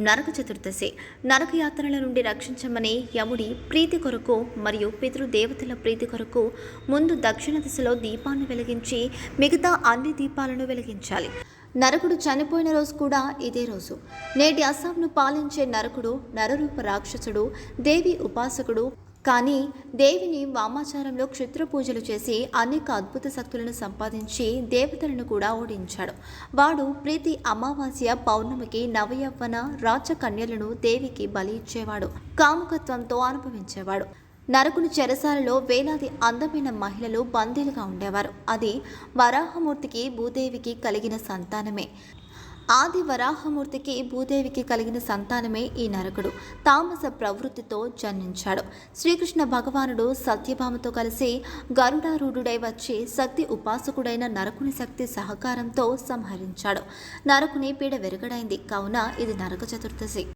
నరక చతుర్దశి. నరకయాత్రల నుండి రక్షించమని యముడి ప్రీతి కొరకు మరియు పితృదేవతల ప్రీతి కొరకు ముందు దక్షిణ దిశలో దీపాన్ని వెలిగించి మిగతా అన్ని దీపాలను వెలిగించాలి. నరకుడు చనిపోయిన రోజు కూడా ఇదే రోజు. నేటి అస్సాంను పాలించే నరకుడు నరరూప రాక్షసుడు దేవి ఉపాసకుడు కానీ దేవిని వామాచారంలో క్షుద్ర పూజలు చేసి అనేక అద్భుత శక్తులను సంపాదించి దేవతలను కూడా ఓడించాడు. వాడు ప్రీతి అమావాస్య పౌర్ణమికి నవయవ్వన రాచకన్యలను దేవికి బలి ఇచ్చేవాడు. కాముకత్వంతో అనుభవించేవాడు. నరకుని చెరసాలలో వేలాది అందమైన మహిళలు బందీలుగా ఉండేవారు. అది వరాహమూర్తికి భూదేవికి కలిగిన సంతానమే. ఆది వరాహమూర్తికి భూదేవికి కలిగిన సంతానమే ఈ నరకుడు. తామస ప్రవృత్తితో జన్మించాడు. శ్రీకృష్ణ భగవానుడు సత్యభామతో కలిసి గరుడారూఢుడై వచ్చి శక్తి ఉపాసకుడైన నరకుని శక్తి సహకారంతో సంహరించాడు. నరకుని పీడ వెరుగడైంది. కావున ఇది నరక చతుర్దశి.